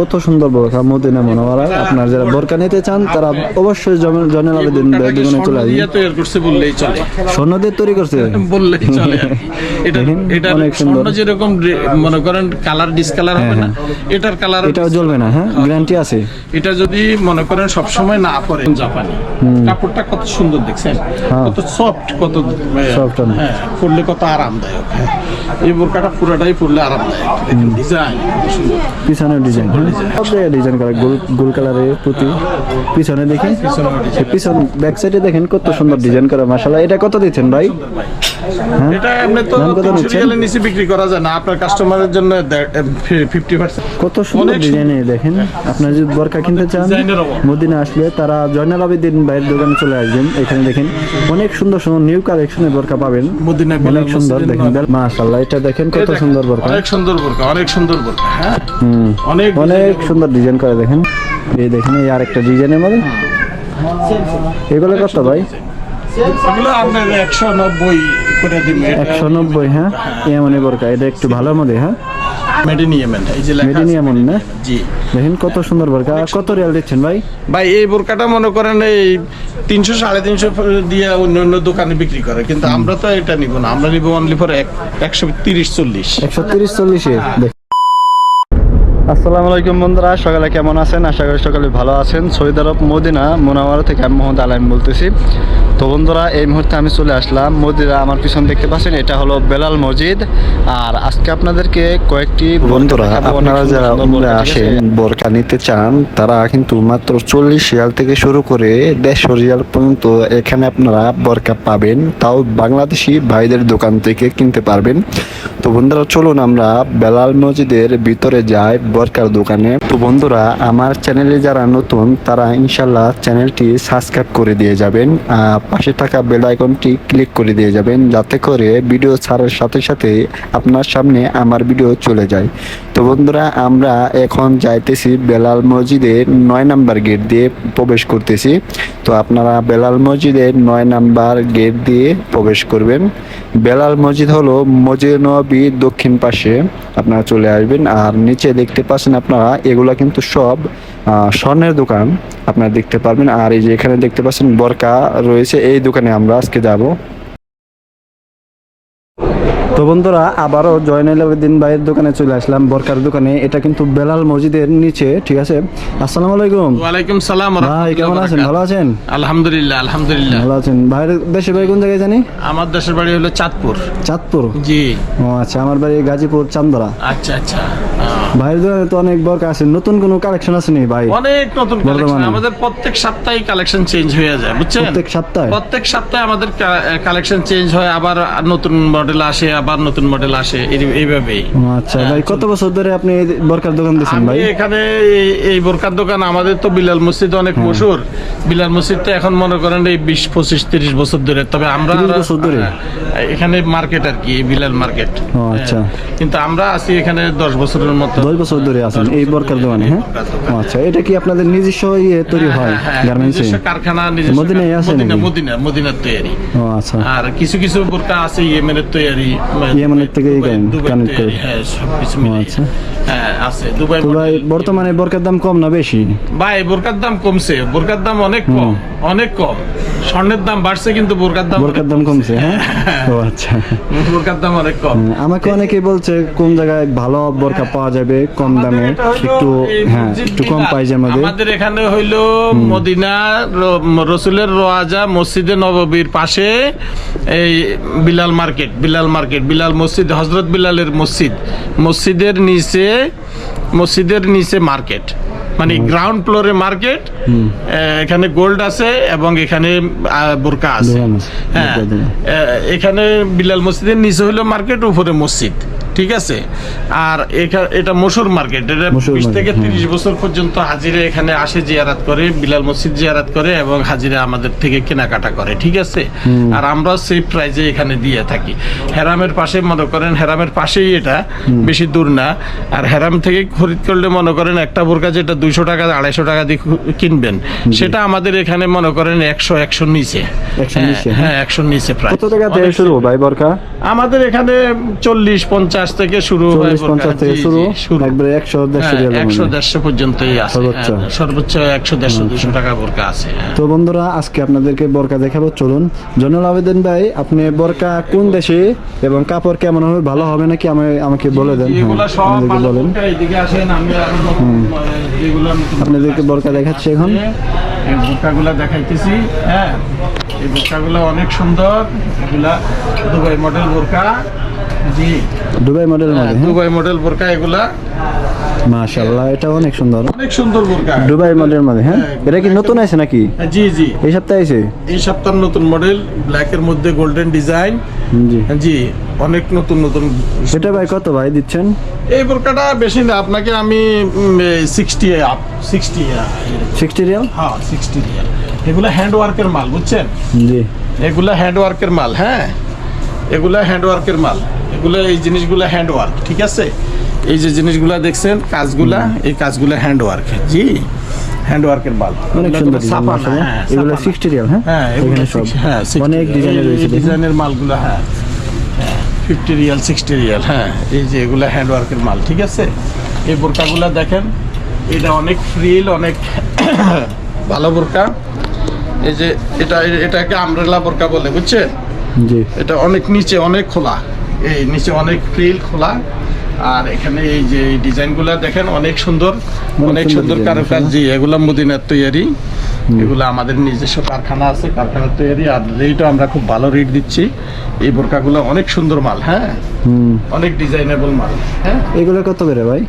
কত সুন্দর বোরকা মদিনা মনোয়ারা। আপনার যারা বোরকা নিতে চান তারা অবশ্যই জয়নাল আবেদিন ভাইয়ের চলে আসবেন স্বর্ণ দিয়ে তৈরি করছে বললেই চলে। স্বর্ণ দিয়ে তৈরি করছে? বললেই চলে। এটা এটা অনেক সুন্দর। যেরকম মনে করেন কালার ডিসকালার হবে না এটার কালার এটাও জ্বলবে না হ্যাঁ? গ্যারান্টি আছে। এটা যদি মনে করেন সব সময় না পরে জাপানি। কাপড়টা কত সুন্দর দেখছেন? হ্যাঁ। কত সফট কত অনেক। হ্যাঁ পরলে কত আরামদায়ক হ্যাঁ। এই বোরকাটা পুরোটাই পরলে আরামদায়ক। ডিজাইন পিছনের ডিজাইন ডিজাইন করা। গোল গোল কালারের প্রতি পিছনে দেখেন। পিছন ব্যাক সাইডে দেখেন কত সুন্দর ডিজাইন করা মাশাআল্লাহ। এটা কত দিচ্ছেন ভাই? হ্যাঁ? এটা এমনি তো দাম কত তিনশো নিচ্ছেন? রিয়ালের নিচে বিক্রি করা যায় না। আপনার কাস্টমারের জন্য ফিফটি পার্সেন্ট কত সুন্দর ডিজাইনে দেখেন। আপনার যদি বরকা কিনতে চান মদিনা আসলে তারা জয়নাল আবেদিন ভাইয়ের দোকানে চলে আসবেন। এখানে দেখেন অনেক সুন্দর সুন্দর নিউ কালেকশনের বরকা পাবেন। মদিনা অনেক সুন্দর দেখেন। মাশাআল্লাহ এটা দেখেন কত সুন্দর বরকা অনেক সুন্দর বোরকা অনেক সুন্দর বোরকা হ্যাঁ হুম অনেক অনেক সুন্দর ডিজাইন করে দেখেন। এই দেখেন এই আরেকটা ডিজাইনের মধ্যে। এগুলো কত ভাই? একশো নব্বই হ্যাঁ? এমনি বরকা এটা একটু ভালো মধ্যে হ্যাঁ? দেখেন কত সুন্দর বরকা। কত রিয়াল দিচ্ছেন ভাই? ভাই এই বোরকাটা মনে করেন এই তিনশো সাড়ে তিনশো দিয়ে অন্য অন্য দোকানে বিক্রি করে। কিন্তু আমরা তো এটা নিব না। আমরা নিব অনলি ফর একশো তিরিশ চল্লিশ। একশো তিরিশ চল্লিশে আসসালামু আলাইকুম বন্ধুরা, সকালে কেমন আছেন? আশা করি সকালে ভালো আছেন। আরব মদিনা মোনাওয়ারা থেকে আমি মোহাম্মদ আলাইম বলতেছি। তো বন্ধুরা এই মুহূর্তে আমি চলে আসলাম মদিনা আমার পিছন দেখতে পাচ্ছেন এটা হলো বেলাল মসজিদ। আর আজকে আপনাদেরকে কয়েকটি বন্ধুরা আপনারা যারা উমরা আসেন বোরকা নিতে চান তারা কিন্তু মাত্র চল্লিশ রিয়াল থেকে শুরু করে দেড়শো রিয়াল পর্যন্ত এখানে আপনারা বোরকা পাবেন। তাও বাংলাদেশি ভাইদের দোকান থেকে কিনতে পারবেন। তো বন্ধুরা চলুন আমরা বেলাল মসজিদের ভিতরে যাই বোরকার দোকানে। তো বন্ধুরা আমার চ্যানেলে যারা নতুন তারা ইনশাল্লাহ চ্যানেলটি সাবস্ক্রাইব করে দিয়ে যাবেন। পাশে থাকা বেল আইকনটি ক্লিক করে দিয়ে যাবেন, যাতে করে ভিডিও ছাড়ার সাথে সাথে আপনার সামনে আমার ভিডিও চলে যায়। তো বন্ধুরা, আমরা এখন যাইতেছি বেলাল মসজিদের নয় নাম্বার গেট দিয়ে প্রবেশ করতেছি। তো আপনারা বেলাল মসজিদের নয় নাম্বার গেট দিয়ে প্রবেশ করবেন। বেলাল মসজিদ হলো মসজিদ নবী দক্ষিণ পাশে। আপনারা চলে আসবেন, আর নিচে দেখতে পাচ্ছেন আপনারা, এগুলা কিন্তু সব স্বর্ণের দোকান আপনারা দেখতে পারবেন। আর এই যে এখানে দেখতে পাচ্ছেন বরকা রয়েছে এই দোকানে আমরা আজকে যাব। তো বন্ধুরা আবারও জয়নাল আবেদিন ভাইয়ের দোকানে চলে আসলাম বরকার দোকানে। এটা কিন্তু বেলাল মসজিদের নিচে ঠিক আছে? আসসালামু আলাইকুম। ওয়ালাইকুম সালাম ভাই কেমন আছেন? ভালো আছেন? আলহামদুলিল্লাহ আলহামদুলিল্লাহ। ভালো আছেন। ভাইয়ের দেশের ভাই কোন জায়গায় জানি? আমার দেশের বাড়ি হলো চাঁদপুর। চাঁদপুর? জি। ও আচ্ছা আমার বাড়ি গাজীপুর চান্দরা। আচ্ছা আচ্ছা। ভাইয়ের দোকানে তো অনেক বরকা আছে। নতুন কোনো কালেকশন আছে নি ভাই? অনেক নতুন কালেকশন আমাদের প্রত্যেক সপ্তাহে কালেকশন চেঞ্জ হয়ে যায় বুঝছেন? প্রত্যেক সপ্তাহে? প্রত্যেক সপ্তাহে আমাদের কালেকশন চেঞ্জ হয় আবার নতুন মডেল আসে আবার নতুন মডেল আসে এইভাবেই। আচ্ছা ভাই কত বছর ধরে আপনি এই বরকার দোকান দিচ্ছেন ভাই? এখানে এই- বোরকার দোকান আমাদের তো বিলাল মসজিদ অনেক মশহুর বিলাল মসজিদ তো এখন মনে করেন এই বিশ পঁচিশ তিরিশ বছর ধরে। তবে আমরা 30 বছর ধরে? হ্যাঁ, এখানে মার্কেট আর কি বিলাল মার্কেট আচ্ছা। কিন্তু আমরা আছি এখানে দশ বছরের মতো। দশ বছর ধরে আছেন এই বরকার দোকানে হ্যাঁ? আচ্ছা এটা কি আপনাদের নিজস্ব ইয়ে তৈরি হয় হ্যাঁ, গার্মেন্টসে কারখানা মদিনায় আছে মদিনা নাকি? মদিনা মদিনার তৈরি ও আচ্ছা। আর কিছু কিছু বোরকা আছে ইয়েমেনের তৈরি ইয়েমেনের থেকে তৈরি, করে। হ্যাঁ সব কিছু আচ্ছা। হ্যাঁ আছে দুবাই তো বর্তমানে বরকার দাম কম না বেশি? ভাই বোরকার দাম কমছে বোরকার দাম অনেক কম অনেক কম। স্বর্ণের দাম বাড়ছে কিন্তু বোরকার দাম বরকার দাম কমছে হ্যাঁ? ও আচ্ছা। বোরকার দাম অনেক কম। আমাকে অনেকে বলছে কোন জায়গায় ভালো বোরকা পাওয়া যাবে কম দামে একটু হ্যাঁ একটু কম। প্রাইজের আমাদের এখানে হইল মদিনা রসুলের রোয়াজা মসজিদে নববীর পাশে এই Bilal market Bilal market Bilal মসজিদ হজরত বিলালের মসজিদ। মসজিদের নিচে মসজিদের নিচে মার্কেট। মানে গ্রাউন্ড ফ্লোরে মার্কেট এখানে গোল্ড আছে এবং এখানে বোরকা আছে। হ্যাঁ এখানে বিলাল মসজিদের নিচে হলো মার্কেট উপরে মসজিদ। ঠিক আছে? আর এটা মসুর মার্কেট এটা বিশ থেকে হ্যাঁ। তিরিশ বছর পর্যন্ত হাজিরা এখানে আসে জিয়ারাত করে বিলাল মসজিদ জিয়ারাত করে এবং হাজিরা আমাদের থেকে কেনাকাটা করে ঠিক আছে? আর আমরা সেই প্রাইজে এখানে দিয়ে থাকি। হেরামের পাশে মনে করেন হেরামের পাশেই এটা বেশি দূর না। আর হেরাম থেকে খরিদ করলে মনে করেন একটা বোরকা যেটা দুইশো টাকা আড়াইশো টাকা দিয়ে কিনবেন সেটা আমাদের এখানে মনে করেন একশো একশো নিচে। হ্যাঁ, হ্যাঁ। একশো নিচে প্রায় আমাদের এখানে চল্লিশ পঞ্চাশ পঞ্চাশ থেকে শুরু চল্লিশ পঞ্চাশ থেকে শুরু একবারে একশো দেড়শো একশো দেড়শো পর্যন্তই আছে। সর্বোচ্চ? একশো দেড়শো দুশো টাকা বোরকা আছে। তো বন্ধুরা আজকে আপনাদেরকে বোরকা দেখাবো। চলুন আবেদিন ভাই আপনি বোরকা কোন দেশে এবং কাপড় কেমন হবে ভালো হবে নাকি? আমি আমাকে বলে দেন। হ্যাঁ, বলেন। আপনাদেরকে বোরকা দেখাচ্ছি এখন। এই বোরকাগুলা দেখাইতেছি হ্যাঁ। এই বোরকাগুলো অনেক সুন্দর এগুলা দুবাই মডেল বোরকা। জি দুবাই মডেল হ্যাঁ, হ্যাঁ? দুবাই মডেল বোরকা এগুলা। মাশাআল্লাহ এটা অনেক সুন্দর। অনেক সুন্দর বোরকা। দুবাই মডেল মধ্যে হ্যাঁ? এটা কি নতুন আছে নাকি? হ্যাঁ, জি জি। এই সপ্তাহে আছে এই সপ্তাহের নতুন মডেল ব্ল্যাকের মধ্যে গোল্ডেন ডিজাইন জি। জি অনেক নতুন নতুন। এটা ভাই কত ভাই দিচ্ছেন? এই বোরকাটা বেশি না আপনাকে আমি sixty up sixty sixty riyal হ্যাঁ সিক্সটি রিয়াল এগুলো হ্যান্ড ওয়ার্কের মাল বুঝছেন? জি। এগুলা হ্যান্ড ওয়ার্কের মাল হ্যাঁ? এগুলা হ্যান্ড ওয়ার্কের মাল। এগুলো এই জিনিসগুলো হ্যান্ড ওয়ার্ক ঠিক আছে? এই যে জিনিসগুলা দেখছেন কাজগুলা এই কাজগুলো হ্যান্ড ওয়ার্ক জি? হ্যান্ড ওয়ার্কের অনেক সুন্দর হ্যাঁ, এগুলো হ্যাঁ? হ্যাঁ এখানে সব হ্যাঁ অনেক ডিজাইনের রয়েছে ডিজাইনের মালগুলো হ্যাঁ ফিফটি রিয়াল সিক্সটি রিয়াল হ্যাঁ এই যে এগুলো হ্যান্ড ওয়ার্কের মাল ঠিক আছে? এই বোরকাগুলো দেখেন এটা অনেক ফ্রিল অনেক ভালো বোরকা। এই যে এটা এটাকে আমরেলা বোরকা বলে বুঝছেন? জি। এটা অনেক নিচে অনেক খোলা। এই নিচে অনেক ফ্রিল খোলা আর এখানে এই যে ডিজাইনগুলো দেখেন অনেক সুন্দর অনেক সুন্দর কারুকাজ। জি এগুলো মদিনার তৈরি এগুলো আমাদের নিজস্ব কারখানা আছে কারখানার তৈরি আর রেটও আমরা খুব ভালো রেট দিচ্ছি এই বোরকাগুলো অনেক সুন্দর মাল হ্যাঁ। অনেক ডিজাইনেবল মাল হ্যাঁ। এগুলো কত করে ভাই?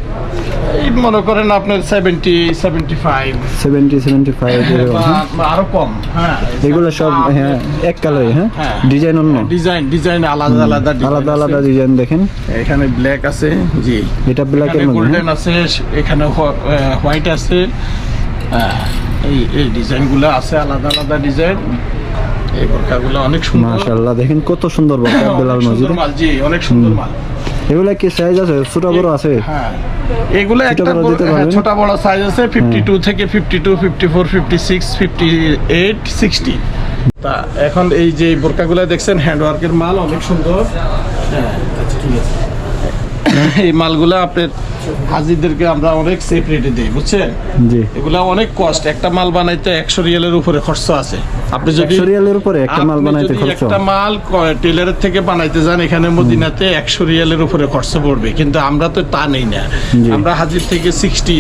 এই মনে করেন আপনার seventy seventy five seventy seventy five আরও কম। হ্যাঁ এগুলো সব হ্যাঁ এক হ্যাঁ? হ্যাঁ। ডিজাইন অন্য? ডিজাইন ডিজাইন আলাদা আলাদা আলাদা আলাদা ডিজাইন দেখেন। এখানে ব্ল্যাক আছে জি। এটা ব্ল্যাকের মধ্যে গোল্ডেন হ্যাঁ? আছে এখানে হোয়াইট আছে। এই এই ডিজাইনগুলো আছে আলাদা আলাদা ডিজাইন এই বোরকাগুলো অনেক সুন্দর। মাশাআল্লাহ দেখেন কত সুন্দর অনেক বেলাল মসজিদ। মাল জি অনেক সুন্দর মাল। এগুলা কি সাইজ আছে? ছোট বড় আছে? হ্যাঁ। এগুলো একটা হ্যাঁ? ছোট বড় সাইজ আছে ফিফটি টু থেকে fifty two fifty four fifty six fifty eight sixty তা এখন এই যে বোরকাগুলো দেখছেন হ্যান্ডওয়ার্কের মাল অনেক সুন্দর। হ্যাঁ। এই মালগুলো আপনার হাজিরদেরকে আমরা অনেক সেফ রেটে দিই বুঝছেন? জি। এগুলা অনেক কস্ট একটা মাল বানাইতে একশো রিয়ালের উপরে খরচ আছে। আপনি যদি একশো রিয়ালের উপরে একটা মাল বানাইতে খরচ একটা মাল টেলারের থেকে বানাইতে যান এখানে মদিনাতে একশো রিয়ালের উপরে খরচ পড়বে। কিন্তু আমরা তো তা নেই না। আমরা হাজির থেকে সিক্সটি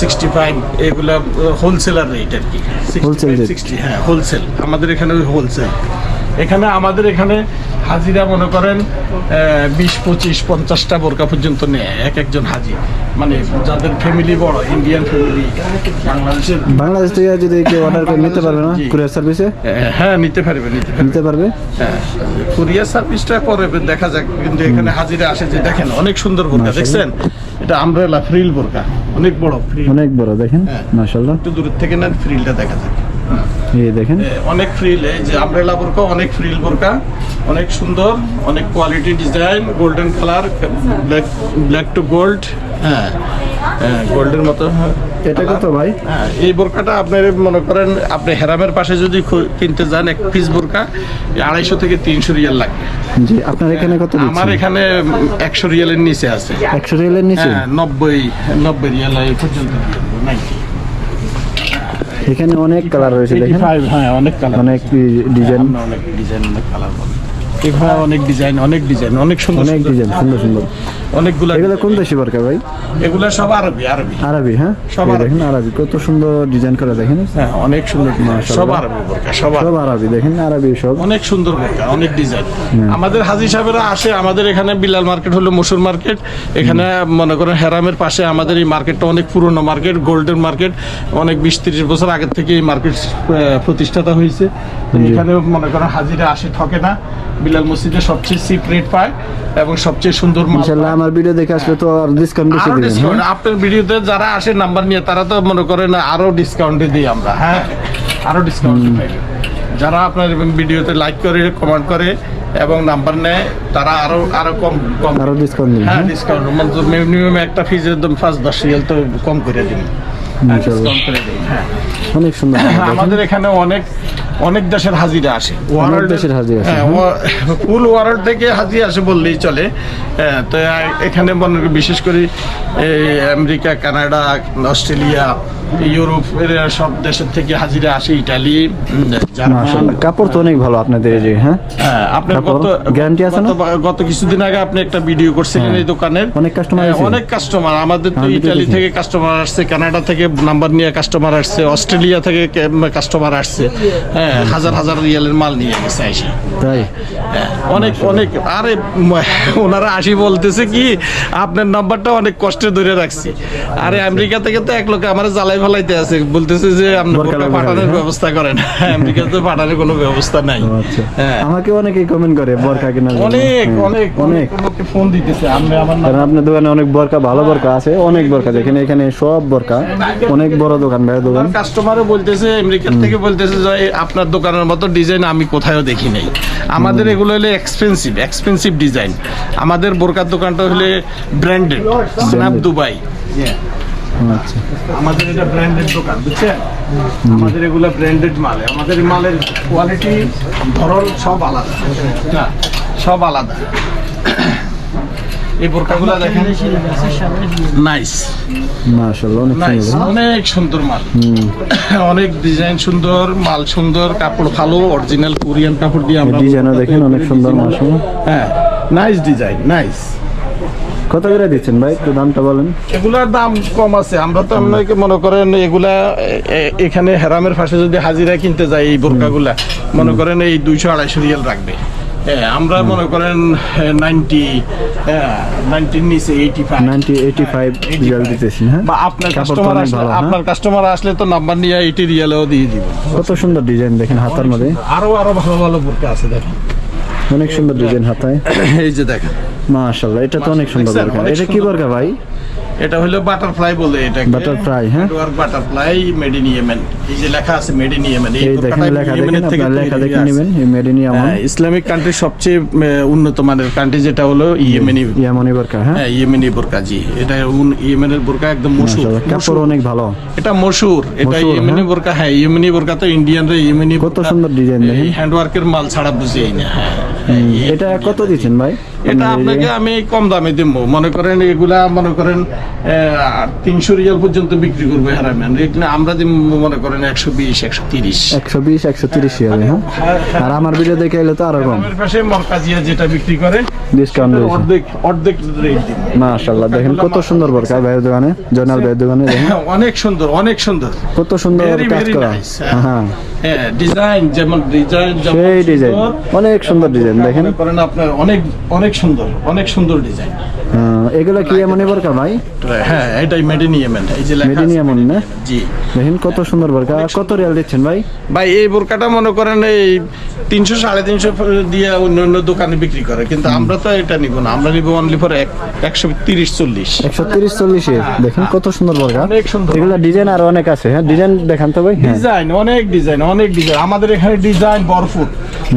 সিক্সটি ফাইভ এগুলো হোলসেলার রেট আর কি। সিক্সটি হ্যাঁ হোলসেল আমাদের এখানে হোলসেল এখানে আমাদের এখানে হাজিরা মনে করেন বিশ পঁচিশ পঞ্চাশটা বোরকা পর্যন্ত নেয় এক একজন হাজির মানে যাদের ফ্যামিলি বড় ইন্ডিয়ান ফ্যামিলি বাংলাদেশের বাংলাদেশ থেকে যদি কেউ অর্ডার করে নিতে পারবে না কুরিয়ার সার্ভিসে হ্যাঁ নিতে পারবে নিতে পারবে। নিতে পারবে? হ্যাঁ কুরিয়ার সার্ভিসটা পরে দেখা যাক কিন্তু এখানে হাজিরা আসে যে দেখেন অনেক সুন্দর বোরকা। দেখছেন? এটা আমব্রেলা ফ্রিল বোরকা অনেক বড় ফ্রিল। অনেক বড় দেখেন হ্যাঁ। মাশাআল্লাহ। একটু দূরের থেকে না ফ্রিলটা দেখা যায় এই দেখেন। অনেক ফ্রিল এই যে আমব্রেলা বোরকা অনেক ফ্রিল বোরকা অনেক সুন্দর অনেক quality design golden colour black black to gold হ্যাঁ হ্যাঁ গোল্ডের মতো হ্যাঁ। এটা কত ভাই? হ্যাঁ এই বোরকাটা আপনার মনে করেন আপনি হেরামের পাশে যদি কিনতে যান এক পিস বোরকা আড়াইশো থেকে তিনশো রিয়াল লাগবে। জি আপনার এখানে কত আমার এখানে একশো রিয়ালের নিচে আছে। একশো রিয়ালের নিচে? হ্যাঁ নব্বই নব্বই রিয়াল এই পর্যন্ত নাইনটি। এখানে অনেক কালার রয়েছে দেখেন। হ্যাঁ অনেক কালার অনেক ডিজাইন অনেক ডিজাইন অনেক কালার এখানে অনেক ডিজাইন অনেক ডিজাইন অনেক সুন্দর অনেক ডিজাইন সুন্দর সুন্দর। অনেকগুলো এগুলো কোন দেশি বরকা ভাই? এগুলো সব আরবি আরবি। আরবি হ্যাঁ? সব। দেখেন আরবি কত সুন্দর ডিজাইন করা দেখেন। হ্যাঁ অনেক সুন্দর সব আরবি বোরকা সব আরবি। সব আরবি দেখেন আরবি সব। অনেক সুন্দর বোরকা অনেক ডিজাইন আমাদের হাজি সাহেবেরা আসে আমাদের এখানে বিলাল মার্কেট হলো মসুর মার্কেট এখানে মনে করেন হেরামের পাশে আমাদের এই মার্কেটটা অনেক পুরনো মার্কেট গোল্ডেন মার্কেট অনেক বিশ তিরিশ বছর আগের থেকে এই মার্কেট প্রতিষ্ঠাতা হয়েছে। এখানে মনে করেন হাজিরা আসে ঠকে না। বিলাল মসজিদে সবচেয়ে চিপ রেট পায় এবং সবচেয়ে সুন্দর ইনশাআল্লাহ আমার ভিডিও দেখে আসলে তো আর ডিসকাউন্ট বেশি আরও দিবেন হ্যাঁ? আপনার ভিডিওতে যারা আসে নাম্বার নিয়ে তারা তো মনে করেন আরও ডিসকাউন্টে দিই আমরা। হ্যাঁ আরও ডিসকাউন্ট যারা আপনার ভিডিওতে লাইক করে কমেন্ট করে এবং নাম্বার নেয় তারা আরও আরও কম কম। আরও ডিসকাউন্ট দিবেন হ্যাঁ হ্যাঁ? ডিসকাউন্ট মানে মিনিমাম একটা ফিজ একদম পাঁচ দশ রিয়াল তো কম করে দিন ইনশাআল্লাহ। ডিসকাউন্ট করে দিন হ্যাঁ। অনেক সুন্দর। আমাদের এখানে অনেক অনেক দেশের হাজিরা আসে। দেশের হাজিরা আসে, হ্যাঁ ফুল ওয়ার্ল্ড থেকে হাজিরা আসে বললেই চলে। হ্যাঁ, তো এখানে মনে বিশেষ করে এই আমেরিকা কানাডা অস্ট্রেলিয়া ইউরোপ এর সব দেশের থেকে হাজিরা আসে ইটালি কাপড় তো অনেক ভালো আপনাদের এই যে হ্যাঁ? হ্যাঁ, আপনার গত guarantee আছে না? গত- কিছুদিন আগে আপনি একটা ভিডিও করছিলেন এই দোকানের। অনেক কাস্টমার হ্যাঁ, অনেক কাস্টমার আমাদের তো ইটালি থেকে কাস্টমার আসছে কানাডা থেকে নাম্বার নিয়ে কাস্টমার আসছে অস্ট্রেলিয়া থেকে কাস্টমার আসছে। হ্যাঁ হাজার হাজার রিয়ালের মাল নিয়ে গেছে এসে তাই? হ্যাঁ, অনেক অনেক। আরে ওনারা আসি বলতেছে কি আপনার নাম্বারটা অনেক কষ্টে ধরে রাখছি। আরে আমেরিকা থেকে তো এক লোক আমার জ্বালাই ফেলাইতে আছে। বলতেছে যে আপনি বোরকা বোরকা লাগাবেন, পাঠানোর হ্যাঁ? ব্যবস্থা করেন। আমেরিকা তো পাঠানোর কোনো ব্যবস্থা নাই। আচ্ছা। হ্যাঁ। আমাকে অনেকেই কমেন্ট করে বরকা কেনার অনেক হ্যাঁ, অনেক। অনেক। ফোন দিতেছে আমি আমার কারণ আপনার দোকানে অনেক বরকা ভালো বরকা আছে অনেক বরকা দেখেন এখানে সব বরকা অনেক বড় দোকান ভাইয়ের দোকান। কাস্টমারও বলতেছে আমেরিকার থেকে বলতেছে যে আপনার দোকানের মতো ডিজাইন আমি কোথাও দেখি নাই। আমাদের এগুলো হলে এক্সপেন্সিভ এক্সপেন্সিভ ডিজাইন আমাদের বোরকার দোকানটা হলে ব্র্যান্ডেড স্ন্যাপ দুবাই আচ্ছা। আমাদের এটা ব্র্যান্ডেড দোকান বুঝছেন? আমাদের এগুলো ব্র্যান্ডেড মাল আমাদের মালের কোয়ালিটি ধরন সব আলাদা। সব আলাদা। এই বোরকাগুলো দেখেন। নাইস মাশাআল্লাহ অনেক সুন্দর। অনেক সুন্দর মাল। অনেক ডিজাইন সুন্দর মাল সুন্দর কাপড় ভালো অরিজিনাল কোরিয়ান কাপড় দিয়ে আমরা ডিজাইনও দেখেন অনেক সুন্দর মাশাআল্লাহ। হ্যাঁ নাইস ডিজাইন নাইস কত করে দিচ্ছেন ভাই? একটু দামটা বলেন। এগুলার দাম কম আছে। আমরা তো আপনাকে মনে করেন এগুলা এখানে হেরামের পাশে যদি হাজিরা কিনতে যাই এই বোরকাগুলা মনে করেন এই দুইশো আড়াইশো রিয়াল রাখবে। আমরা মনে করেন নাইনটি নাইনটির নিচে eighty five ninety eighty five riyal দিতেছেন হ্যাঁ? বা আপনার কাস্টমার আসলে হ্যাঁ? আপনার কাস্টমার আসলে তো নাম্বার নিয়ে এইটি রিয়ালেও দিয়ে দিব। কত সুন্দর ডিজাইন দেখেন হাতার মধ্যে। আরও আরও ভালো ভালো বোরকা আছে দেখেন। অনেক সুন্দর ডিজাইন হাতায়। এই যে দেখেন। মাশাআল্লাহ এটা তো অনেক সুন্দর? এটা কি। বরকা। ভাই? এটা হলো বাটারফ্লাই বলে এটা Butterfly, হ্যাঁ? বাটারফ্লাই মেড ইন ইয়েমেন এই যে লেখা আছে মেড ইন ইয়েমেন এই দেখেন লেখা দেখেন আপনার লেখা দেখে নেবেন এই মেডিনি আমন হ্যাঁ, ইসলামিক কান্ট্রির সবচেয়ে উন্নত মানের কান্ট্রি যেটা হলো ইয়েমেনি ইয়ামনি বরকা হ্যাঁ? হ্যাঁ ইয়েমেনি বোরকা জি। এটা ইয়েমেনের বোরকা একদম মাশাআল্লাহ কাপড় অনেক ভালো। এটা মশুর এটা ইয়েমেনি হ্যাঁ? বোরকা হ্যাঁ ইয়েমেনি বোরকা তো ইন্ডিয়ানরা ইয়েমেনি কত সুন্দর ডিজাইন দেখেন। হ্যান্ডওয়ার্কের মাল ছাড়া বুঝিই না হ্যাঁ। হ্যাঁ, এটা কত দিচ্ছেন ভাই? এটা যে- আপনাকে আমি কম দামে দিব। মনে করেন এগুলা মনে করেন তিনশো রিয়াল পর্যন্ত বিক্রি করব হারামেন এগুলো আমরা দিব মনে করেন একশো বিশ একশো তিরিশ। একশো বিশ একশো তিরিশ রিয়ালে হ্যাঁ? আর আমার ভিডিও দেখে এলে তো আরও কম। পাশে মরকাজিয়া যেটা বিক্রি করে ডিসকাউন্ট রয়েছে। অর্ধেক অর্ধেক রেট মাশাআল্লাহ দেখেন কত সুন্দর বরকা ভাইয়ের দোকানে ভাইয়ের দোকানে হ্যাঁ, অনেক সুন্দর অনেক সুন্দর। কত সুন্দর কাজ করা। হ্যাঁ। হ্যাঁ। ডিজাইন যেমন ডিজাইন সেই ডিজাইন অনেক সুন্দর ডিজাইন দেখেন। করেন আপনার অনেক অনেক সুন্দর অনেক সুন্দর ডিজাইন হ্যাঁ, এগুলো কি এমনই বরকা ভাই? হ্যাঁ এটাই মেড ইন ইয়েমেন এই যে লেখা মেড ইন ইয়ামান না? জি। দেখেন কত সুন্দর বরকা। কত রিয়াল দিচ্ছেন ভাই? ভাই এই বোরকাটা মনে করেন এই তিনশো সাড়ে তিনশো দিয়ে অন্য অন্য দোকানে বিক্রি করে কিন্তু আমরা তো এটা নিব না আমরা নিব অনলি ফর একশো তিরিশ চল্লিশ। একশো তিরিশ চল্লিশে দেখেন কত সুন্দর বরকা। অনেক সুন্দর। এগুলো ডিজাইন আরও অনেক আছে হ্যাঁ? ডিজাইন দেখান তো ভাই হ্যাঁ। ডিজাইন অনেক ডিজাইন অনেক ডিজাইন আমাদের এখানে ডিজাইন ভরপুর।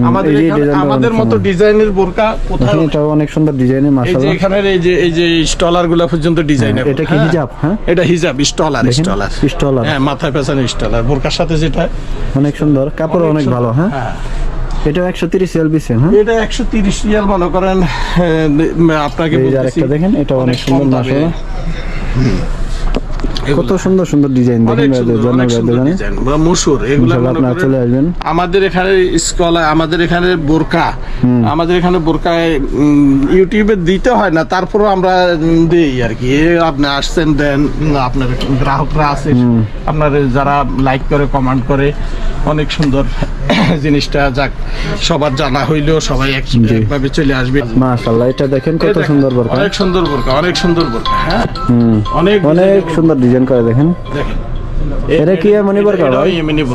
আমাদের এখানে- আমাদের মতো ডিজাইনের বোরকা কোথায় এটাও অনেক সুন্দর ডিজাইনের এই যে মাশাআল্লাহ। এখানের এই যে এই যে স্টলারগুলা পর্যন্ত ডিজাইন এটা কি হিজাব হ্যাঁ? এটা হিজাব স্টলার স্টলার। স্টলার। হ্যাঁ মাথায় পেছানো স্টলার। বোরকার সাথে যেটা অনেক সুন্দর কাপড় অনেক ভালো হ্যাঁ? হ্যাঁ। এটা একশো তিরিশ বিছেন হ্যাঁ? এটা একশো তিরিশ রিয়াল মনে করেন আপনাকে বলছি যে দেখেন এটা অনেক সুন্দর। মাশাআল্লাহ। কত সুন্দর সুন্দর ডিজাইন দেখেন বা মসুর এগুলো আপনারা চলে আসবেন। আমাদের এখানে স্কলার আমাদের এখানে বোরকা। আমাদের এখানে বোরকায় ইউটিউবে দিতে হয় না তারপরেও আমরা দিই আর কি। আপনি আসছেন দেন আপনার গ্রাহকরা আছে। আপনার যারা লাইক করে কমেন্ট করে অনেক সুন্দর। জিনিসটা যাক সবার জানা হইলেও সবাই এক- একভাবে চলে আসবে। মাশাআল্লাহ এটা দেখেন কত সুন্দর বরকা। অনেক সুন্দর বোরকা অনেক সুন্দর বোরকা হ্যাঁ? অনেক অনেক সুন্দর ডিজাইন করে দেখেন। দেখেন। এটা কি এমনই বরকা এটাও ভাই।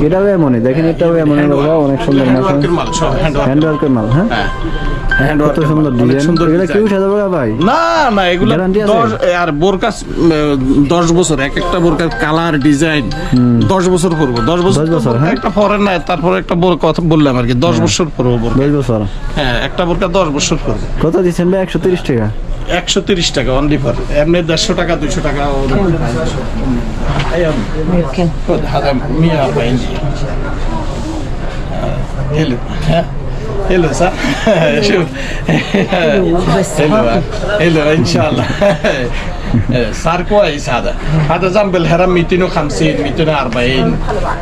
এটাও এমনই দেখেন এটাও এমনই বরকা অনেক সুন্দর হ্যান্ডওয়ার্কের মাশাআল্লাহ মাল হ্যাঁ? হ্যাঁ। কত সুন্দর ডিজাইন। সুন্দর এগুলো কি design। ভাই? না না এগুলো দশ আর বোরকা দশ বছর এক একটা বোরকার কালার ডিজাইন দশ বছর পরবো দশ বছর দশ বছর, হ্যাঁ? একটা ফরেন না তারপরে একটা বোর কথা বললাম আর কি দশ বছর পরবো বোরকা। দশ বছর? হ্যাঁ একটা বোরকা দশ বছর পরবো। কত দিচ্ছেন ভাই? একশো তিরিশ টাকা? একশো তিরিশ টাকা অনলি ফর এমনি দেড়শো টাকা দুইশো টাকা يمكن خذ هذا 140 دقيقة حلو حلو صح؟ شوف حلو بس حلو ان شاء الله صار كويس هذا هذا ذنب الهرم 250 240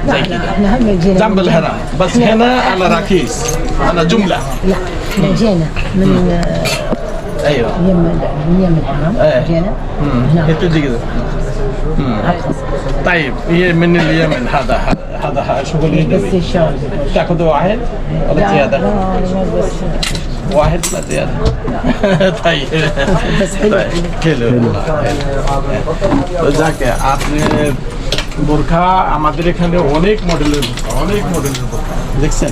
زي كده. ذنب الهرم بس هنا على ركيز على جمله لا إحنا جينا من أيوه من يم الهرم جينا نعم. هنا طيب هي من اليمن هذا هذا شغل بس يدوي الشغل تاخذوا واحد ولا لا زياده؟ لا لا بس واحد ولا زياده؟ طيب بس حلو. طيب، حلو والله، حلو তো যাকে আপনি বোরখা আমাদের এখানে অনেক মডেলের বোরখা অনেক মডেলের বোরখা দেখছেন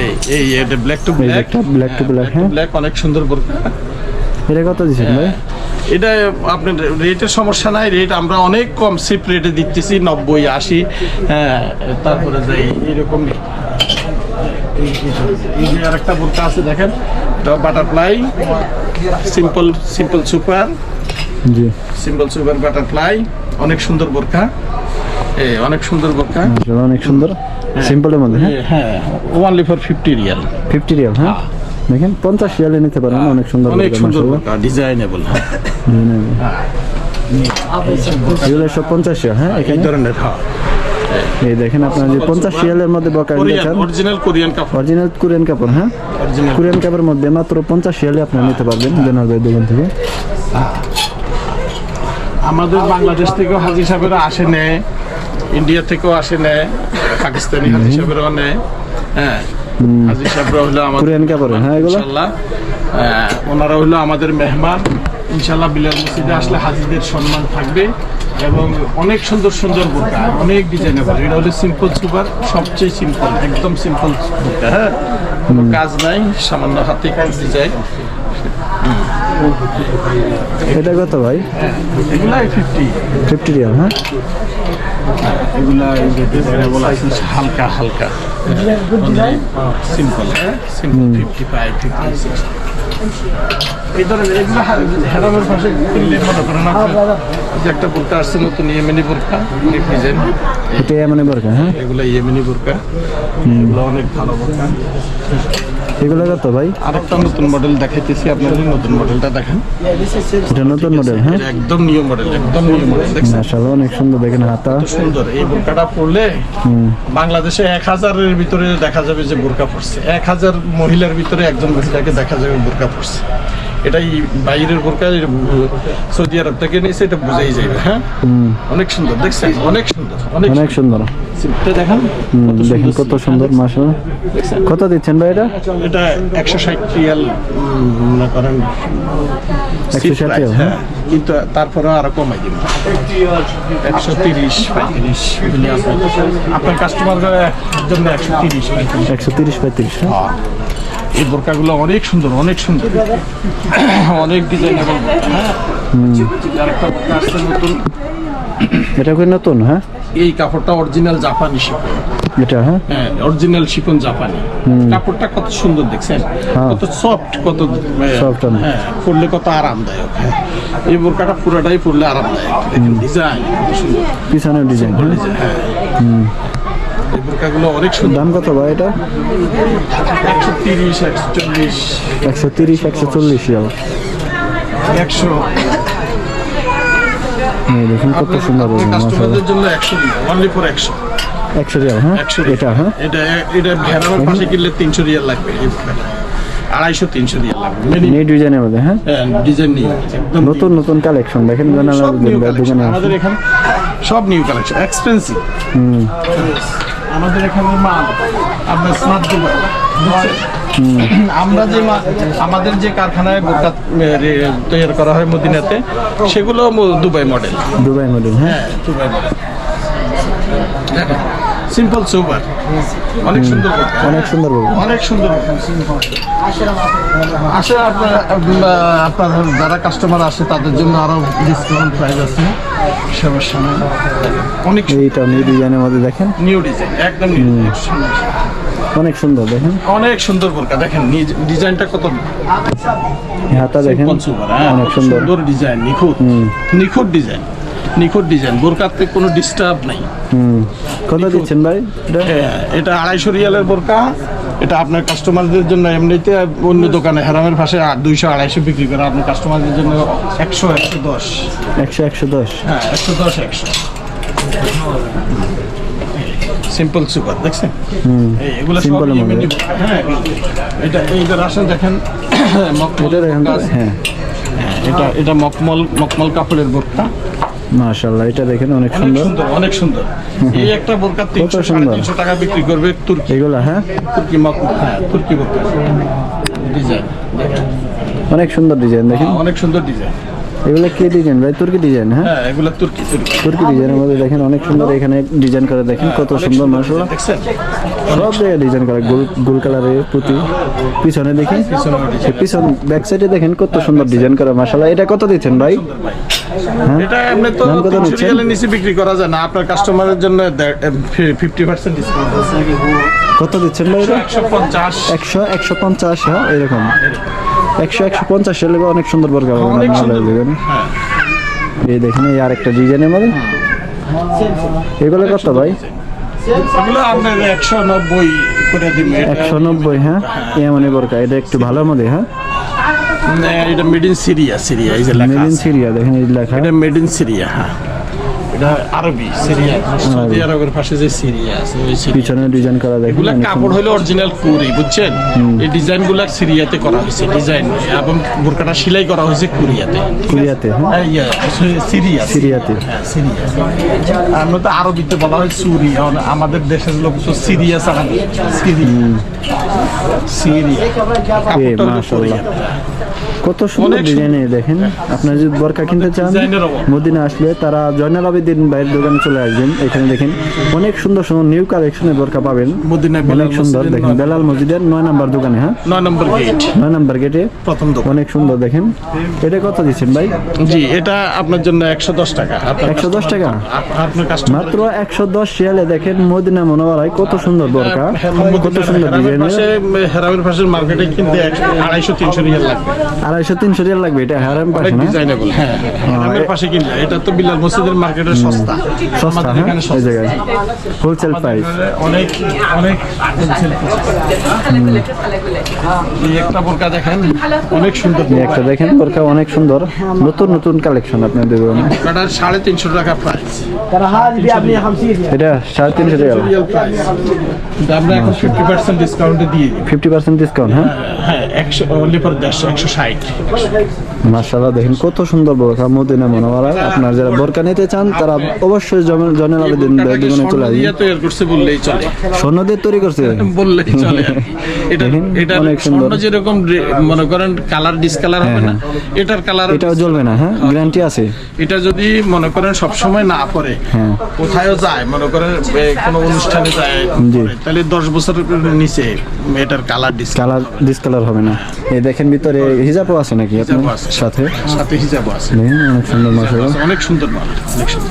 এই এই এটা ব্ল্যাক টু ব্ল্যাক একটা black to black, হ্যাঁ। ব্ল্যাক অনেক সুন্দর বোরখা এটা কত দিচ্ছেন ভাই এটা আপনার রেটের সমস্যা নাই রেট আমরা অনেক কম সিপ রেটে দিতেছি নব্বই আশি হ্যাঁ তারপরে যাই এরকম। এই যে আরেকটা বোরকা আছে দেখেন বাটারফ্লাই সিম্পল সিম্পল সুপার জি। সিম্পল সুপার বাটারফ্লাই অনেক সুন্দর বোরকা। এ অনেক সুন্দর বোরকা। অনেক সুন্দর। সিম্পলের মধ্যে হ্যাঁ? হ্যাঁ only for fifty riyal fifty riyal হ্যাঁ। দেখেন পঞ্চাশ রিয়ালে নিতে পারেন অনেক সুন্দর অনেক সুন্দর ডিজাইনেবল। সব পঞ্চাশ রিয়াল হ্যাঁ এই ধরনের হ্যাঁ। এই দেখেন আপনার যে পঞ্চাশ রিয়ালের মধ্যে অরিজিনাল কোরিয়ান কাপড়। অরিজিনাল কোরিয়ান কাপড় হ্যাঁ? কোরিয়ান কাপড়ের মধ্যে মাত্র পঞ্চাশ রিয়ালে নিতে পারবেন জেনার ভাই দোকান থেকে। আমাদের বাংলাদেশ থেকেও হাজি সাহেবেরা আসে নেয় ইন্ডিয়া থেকেও আসে নেয় পাকিস্তানি হাজি সাহেবেরাও নেয় হ্যাঁ। হাজি সাহেবরা হলো আমাদের কোরিয়ান কাপড়ের, হ্যাঁ, এগুলো? ইনশাল্লাহ আহ, ওনারা হলো আমাদের মেহমান। ইনশাল্লাহ বিলাল মসজিদে আসলে হাজিদের সম্মান থাকবে এবং অনেক সুন্দর সুন্দর বোরকা অনেক ডিজাইনেবল এটা হলো সিম্পল সুপার সবচেয়ে সিম্পল একদম সিম্পল বোরকা হ্যাঁ? কোনো কাজ নাই সামান্য হাতে কাজ ডিজাইন। এটা কত ভাই? এগুলাই ফিফটি ফিফটি হ্যাঁ? এগুলা হালকা হালকা। সিম্পল হ্যাঁ simple fifty five fifty six এই ধরনের এগুলো হেরামের পাশে কিনলে মনে করেন যে একটা বোরকা আসছে নতুন ইয়েমেনি বোরকা অনেক ডিজাইন এটা বোরকা হ্যাঁ? এগুলো ইয়েমেনি বোরকা। এগুলো অনেক ভালো বোরকা। এগুলো কত ভাই? আরেকটা নতুন মডেল দেখাইতেছি আপনাদের নতুন মডেলটা দেখেন। এটা নতুন মডেল হ্যাঁ? একদম নিউ মডেল একদম নিউ মডেল দেখছেন? মাশাআল্লাহ অনেক সুন্দর দেখেন হাতা। সুন্দর এই বোরকাটা পরলে বাংলাদেশে এক হাজারের ভিতরে দেখা যাবে যে বোরকা পরছে। এক হাজার মহিলার ভিতরে একজন মহিলাকে দেখা যাবে বোরকা পরছে এটাই বাইরের বোরকা সৌদি আরব থেকে নিয়েছে এটা বুঝাই যাবে হ্যাঁ? অনেক সুন্দর দেখছেন? অনেক সুন্দর অনেক সুন্দর। দেখান দেখেন কত সুন্দর কত দিচ্ছেন ভাই এটা? এটা একশো ষাট রিয়াল মনে করেন। 160 seat রিয়াল, হ্যাঁ। কিন্তু তারপরে আরও কমাই দিব। একশো তিরিশ পঁয়ত্রিশ আপনার- আপনার কাস্টমার জন্য একশো তিরিশ পঁয়ত্রিশ। একশো তিরিশ পঁয়ত্রিশ হ্যাঁ? এই বোরকাগুলো অনেক সুন্দর অনেক সুন্দর। অনেক ডিজাইন হ্যাঁ। বোরকা আসছে নতুন। এটা কি নতুন হ্যাঁ? এই কাপড়টা অরিজিনাল জাপানি শিপন। এটা হ্যাঁ? হ্যাঁ অরিজিনাল শিপন জাপানি। কাপড়টা কত সুন্দর দেখছেন? হ্যাঁ। কত সফট কত অনেক। হ্যাঁ পরলে কত আরামদায়ক হ্যাঁ। এই বোরকাটা পুরোটাই পরলে আরামদায়ক। ডিজাইন পিছনের ডিজাইন হ্যাঁ? হ্যাঁ বোরকাগুলো অনেক সুন্দর। দাম কত ভাই এটা? একশো তিরিশ একশো চল্লিশ। একশো তিরিশ একশো চল্লিশ একশো। দেখুন কত সুন্দর কাস্টমারদের জন্য একশো অনলি ফর একশো। একশো রিয়াল হ্যাঁ? এটা হ্যাঁ? এটা এটা ভেড়ানোর পাশে কিনলে তিনশো রিয়াল লাগবে আড়াইশো তিনশো রিয়াল লাগবে। এই ডিজাইনের মধ্যে হ্যাঁ? হ্যাঁ ডিজাইন নিয়ে নতুন নতুন কালেকশন দেখেন। আমাদের এখানে সব নিউ কালেকশন এক্সপেন্সিভ আমাদের এখানে মাল আপনার স্মার্ট আমরা যে মা- আমাদের যে কারখানায় বোরকা তৈরি করা হয় মদিনাতে সেগুলো দুবাই মডেল দুবাই মডেল হ্যাঁ। হ্যাঁ দুবাই মডেল সিম্পল সুপার অনেক সুন্দর অনেক সুন্দর অনেক সুন্দর আসে আপনার আপনার যারা কাস্টমার আসে তাদের জন্য আরও ডিসকাউন্ট প্রাইস আছে। সমস্যা নেই অনেক এইটা নিউ ডিজাইনের মধ্যে দেখেন? নিউ ডিজাইন একদম নিউ অনেক সুন্দর দেখেন? অনেক সুন্দর বোরকা দেখেন ডিজাইনটা কত হাতা দেখেন। হ্যাঁ, অনেক সুন্দর। সুন্দর ডিজাইন নিখুঁত। নিখুঁত ডিজাইন নিখুঁত ডিজাইন বোরকাতে কোনো ডিস্টার্ব নাই। হুম। কত দিচ্ছেন ভাই? এটা? হ্যাঁ, এটা আড়াইশো রিয়ালের বোরকা। এটা আপনার কাস্টমারদের জন্য এমনিতে অন্য দোকানে হেরামের পাশে দুইশো আড়াইশো বিক্রি করে আপনার কাস্টমারদের জন্য একশো একশো দশ। একশো একশো দশ। হ্যাঁ একশো দশ একশো। সিম্পল সুপার দেখছেন? এগুলো। এমনি হ্যাঁ এটা এইটা আসেন দেখেন মকমল এটা। হ্যাঁ। হ্যাঁ, এটা এটা মকমল মকমল কাপড়ের বোরকা। মাশাল্লাহ এটা দেখেন অনেক সুন্দর। অনেক সুন্দর। এই একটা বোরকা তিনশো সাড়ে সুন্দর। তিনশো টাকা বিক্রি করবে তুর্কি। এগুলা হ্যাঁ? তুর্কি মকমল হ্যাঁ তুর্কি বোরকা। ডিজাইন অনেক সুন্দর ডিজাইন দেখেন। অনেক সুন্দর ডিজাইন এগুলো কি ডিজাইন ভাই? তুর্কি ডিজাইন হ্যাঁ? হ্যাঁ এগুলো তুর্কি তুর্কি। তুর্কি ডিজাইনের মধ্যে দেখেন অনেক সুন্দর এখানে ডিজাইন করে দেখেন কত সুন্দর দেখছেন? সব জায়গায় ডিজাইন করা গোল গোল কালারের পুঁতি পিছনে দেখি এই পিছন ব্যাক সাইডে দেখেন কত সুন্দর ডিজাইন করা মাশাল্লাহ এটা কত দিচ্ছেন ভাই? হ্যাঁ? এটা এমনি তো কত নিচ্ছেন? নিচে বিক্রি করা যায় না। আপনার কাস্টমারের জন্য ফিফটি পার্সেন্ট ডিসকাউন্ট আছে। কত দিচ্ছেন ভাই এটা? একশো পঞ্চাশ। একশো একশো পঞ্চাশ হ্যাঁ এরকম। একশো একশো পঞ্চাশ হলে অনেক সুন্দর অনেক সুন্দর। হ্যাঁ। এই দেখেন এই আরেকটা ডিজাইনের মধ্যে এগুলো কত ভাই? একশো নব্বই নব্বই হ্যাঁ? এমনই বর্গা এটা একটু ভালো মধ্যে হ্যাঁ? এটা মেড ইন সিরিয়া সিরিয়া এই যে লেখা মেড ইন সিরিয়া দেখেন এই লেখা। এটা মেড ইন সিরিয়া হ্যাঁ। এটা আরবি সিরিয়া। সৌদি আরবের পাশে যে সিরিয়া আছে ওই পিছনে ডিজাইন করা এগুলা কাপড় হলো অরিজিনাল কুরি বুঝছেন? এই সিরিয়াতে করা হয়েছে ডিজাইন। এবং বোরকাটা সেলাই করা হয়েছে কুরিয়াতে। কোরিয়াতে হ্যাঁ? হ্যাঁ, সিরিয়া। সিরিয়াতে। হ্যাঁ সিরিয়া। আমরা তো আরবিতে বলা হয় সুরি আমাদের দেশের লোক তো সিরিয়া কাপড়টা। কত সুন্দর। ডিজাইনে দেখেন। আপনার যদি বরকা কিনতে চান মদিনা আসলে তারা জয়নাল আবেদিন ভাইয়ের দোকানে চলে আসবেন। এখানে দেখেন অনেক সুন্দর সুন্দর নিউ কালেকশনের বরকা পাবেন। মদিনা অনেক সুন্দর দেখেন বেলাল মসজিদের নয় নাম্বার দোকানে হ্যাঁ? নয় নম্বর গেট নয় নাম্বার গেটে প্রথম দোকান। অনেক সুন্দর দেখেন। এটা কত দিচ্ছেন ভাই? জি এটা আপনার জন্য একশো দশ টাকা। একশো দশ টাকা? মাত্র একশো দশ শিয়ালে দেখেন মদিনা মনোয়ারায় কত সুন্দর বরকা কত সুন্দর ডিজাইনের পাশে হেরামের পাশের মার্কেটে কিনতে আড়াইশো তিনশো রিয়াল লাগবে। আড়াইশো তিনশো রিয়াল লাগবে এটা হ্যারাম অনেক পাশে না? ডিজাইনেবল। হ্যাঁ। হেরামের পাশে কিনলে এটা তো বিলাল মসজিদের মার্কেটের সস্তা। সস্তা হ্যাঁ? এই জায়গায়। হোলসেল প্রাইস অনেক অনেক এই একটা বোরকা দেখেন অনেক সুন্দর একটা দেখেন বরকা অনেক সুন্দর। নতুন নতুন কালেকশন আপনাদের দোকানে বোরকাটা সাড়ে তিনশো টাকা প্রাইস এটা সাড়ে তিনশো টাকা আমরা এখন ফিফটি পার্সেন্ট ডিসকাউন্টে দিয়ে দিই। ফিফটি পার্সেন্ট ডিসকাউন্ট হ্যাঁ? হ্যাঁ একশো অনলি ফর দেড়শো একশো ষাট। মার্শাল্লাহ দেখেন কত সুন্দর মদিনা মনোয়ারা। আপনার যারা বোরকা নিতে চান তারা অবশ্যই আবেদিন ভাইয়ের চলে আসবেন তৈরি বললেই চলে। স্বর্ণ দিয়ে তৈরি করছে? বললেই চলে। এটা এটা অনেক সুন্দর। যেরকম মনে করেন কালার ডিসকালার হবে না এটার কালার এটাও জ্বলবে না হ্যাঁ? গ্যারান্টি আছে। এটা যদি মনে করেন সব সময় না পরে হ্যাঁ। কোথায়ও যায় মনে করেন কোনো অনুষ্ঠানে যায় তাহলে দশ বছরের নিচে এটার কালার ডিসকালার কালার ডিসকালার হবে না। এই দেখেন ভিতরে হিজাবও আছে নাকি আপনার সাথে? সাথে হিজাবও আছে। অনেক সুন্দর মার্শাল্লাহ অনেক সুন্দর মাল অনেক সুন্দর।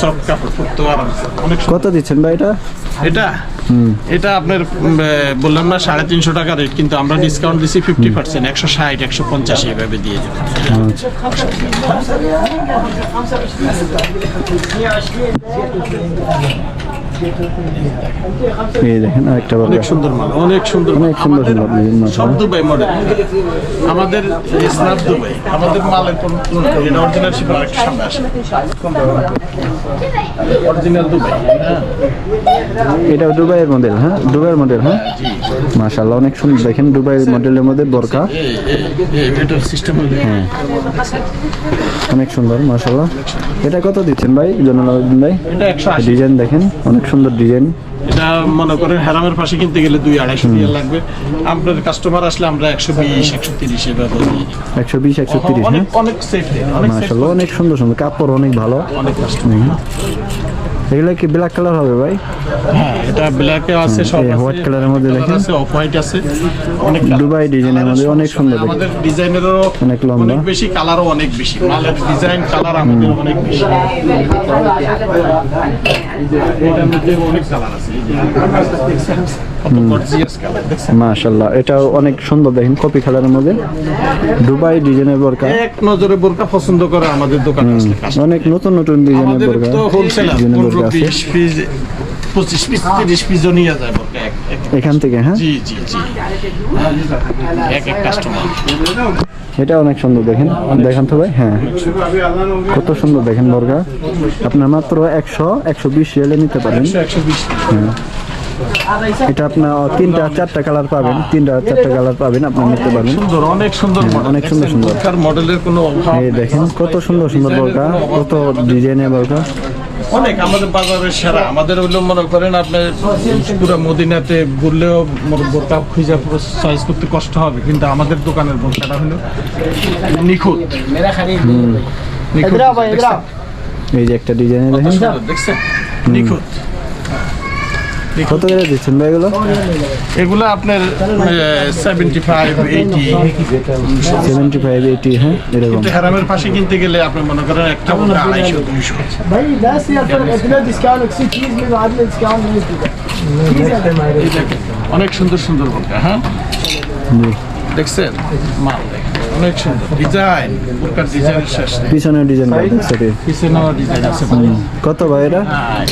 সব কাপড় পরতে আরাম অনেক কত দিচ্ছেন ভাই এটা? এটা? এটা আপনার বললাম না সাড়ে তিনশো টাকা রেট কিন্তু আমরা ডিসকাউন্ট দিচ্ছি ফিফটি পার্সেন্ট একশো ষাট একশো পঞ্চাশ এইভাবে দিয়ে দেবো। আচ্ছা। এই দেখেন আরেকটা অনেক সুন্দর মাল অনেক সুন্দর অনেক সুন্দর সুন্দর সব দুবাই মডেল আমাদের স্ন্যাপ দুবাই আমাদের মালের কোন এটা অরিজিনাল শিপার একটু সামনে আসে অরিজিনাল দুবাই হ্যাঁ। এটা দুবাইয়ের মডেল হ্যাঁ? দুবাইয়ের মডেল হ্যাঁ? মাশাআল্লাহ অনেক সুন্দর। দেখেন দুবাইয়ের মডেলের মধ্যে বোরকা। এটার সিস্টেম অনেক সুন্দর মাশাআল্লাহ। এটা কত দিচ্ছেন ভাই জনাল ভাই? ডিজাইন দেখেন অনেক সুন্দর ডিজাইন এটা মনে করেন হেরামের পাশে কিনতে গেলে দুই আড়াইশো রিয়াল লাগবে। আপনার কাস্টমার আসলে আমরা একশো বিশ একশো তিরিশ এভাবে একশো বিশ একশো তিরিশ অনেক হ্যাঁ? সেফ অনেক অনেক সুন্দর সুন্দর। কাপড় অনেক ভালো। অনেক। এগুলো কি ব্ল্যাক কালার হবে ভাই? হ্যাঁ। এটা ব্ল্যাকে আছে সব colour এর মধ্যে দেখেন। আছে অফ হোয়াইট আছে। অনেক। দুবাই ডিজাইনের মধ্যে অনেক সুন্দর দেখেন। আমাদের ডিজাইনেরও অনেক লম্বা। অনেক বেশি কালারও অনেক বেশি। মালের ডিজাইন কালার আমাদের অনেক বেশি। এটার মধ্যে অনেক কালার আছে। অনেক সুন্দর দেখেন কপি কালারের মধ্যে। দুবাই ডিজাইনের বোরকা। এক নজরে বোরকা পছন্দ করে আমাদের দোকানে অনেক নতুন নতুন ডিজাইনের বোরকা হোলসেলার পিস পঁচিশ পিস তিরিশ পিসও নিয়ে যায় বোরকা এক এক- এখান থেকে হ্যাঁ? জি জি জি। এক এক কাস্টমার এটা অনেক সুন্দর দেখেন? দেখেন তো ভাই হ্যাঁ। কত সুন্দর দেখেন বর্গা। আপনার মাত্র একশো একশো বিশ রিয়ালে নিতে পারেন। বিশ। এটা আপনার তিনটা চারটা কালার পাবেন তিনটা চারটা কালার পাবেন আপনি নিতে পারবেন সুন্দর অনেক সুন্দর অনেক সুন্দর সুন্দর। মডেলের কোনো এই দেখেন কত সুন্দর সুন্দর বর্গা কত ডিজাইনের বর্গা। অনেক আমাদের বাজারের সেরা আমাদের হইল মনে করেন আপনি পুরো মদিনাতে ঘুরলেও মোর- বোরকা খুঁজে চয়েস করতে কষ্ট হবে কিন্তু আমাদের দোকানের বোরকাটা হলো নিখুঁত নিখুঁত এই যে একটা ডিজাইনের দেখেন দেখছেন নিখুঁত কত করে দিচ্ছেন ভাই এগুলো? এগুলো আপনার seventy five eighty seventy five eighty হ্যাঁ এরকম। হ্যারামের পাশে কিনতে গেলে আপনি মনে করেন একটা আড়াইশো দুইশো। অনেক সুন্দর সুন্দর হ্যাঁ? দেখছেন? মাল দেখেন। অনেক সুন্দর ডিজাইন বোরকার ডিজাইনের শেষ নেই। পিছনের ডিজাইন দেখতে পিছনেও ডিজাইন আছে ভাই। কত ভাই এটা?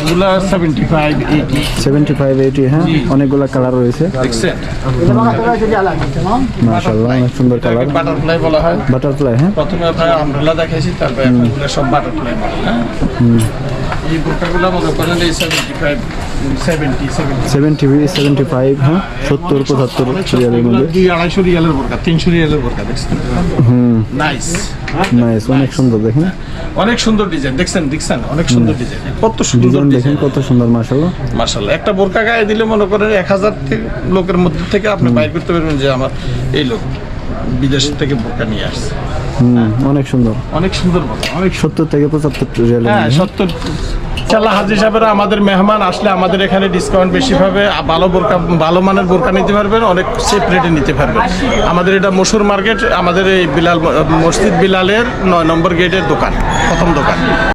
এগুলা seventy five eighty seventy five eighty হ্যাঁ অনেকগুলো কালার রয়েছে। দেখছেন মাশাআল্লাহ অনেক সুন্দর কালার বাটারফ্লাই বলা হয়। বাটারফ্লাই হ্যাঁ? প্রথমে আপনার আমব্রেলা দেখাইছি তারপরে সব বাটারফ্লাই বলে হ্যাঁ? এই বোরকাগুলো মনে করেন এই seventy five seventy seventy seventy seventy five হ্যাঁ? সত্তর পঁচাত্তর রিয়ালের মধ্যে। দুই আড়াইশো রিয়ালের বোরকা তিনশো রিয়ালের বোরকা দেখছেন? হুম। নাইস নাইস অনেক সুন্দর দেখেন। অনেক সুন্দর ডিজাইন দেখছেন? দেখছেন? অনেক সুন্দর ডিজাইন কত সুন্দর ডিজাইন দেখেন কত সুন্দর মাশাআল্লাহ। একটা বোরকা গায়ে দিলে মনে করেন এক হাজার লোকের মধ্যে থেকে আপনি বাইর করতে পারবেন যে আমার এই লোক। বিদেশ থেকে বোকা নিয়ে আসছে। অনেক সুন্দর। অনেক সুন্দর অনেক সত্তর থেকে পঁচাত্তর হ্যাঁ সত্তর। চাল্লা হাজি সাহেবেরা আমাদের মেহমান আসলে আমাদের এখানে ডিসকাউন্ট বেশি পাবে ভালো বোরকা ভালো মানের বোরকা নিতে পারবেন অনেক সেফ রেটে নিতে পারবেন। আমাদের এটা মসুর মার্কেট আমাদের এই বিলাল মসজিদ বিলালের নয় নম্বর গেটের দোকান প্রথম দোকান।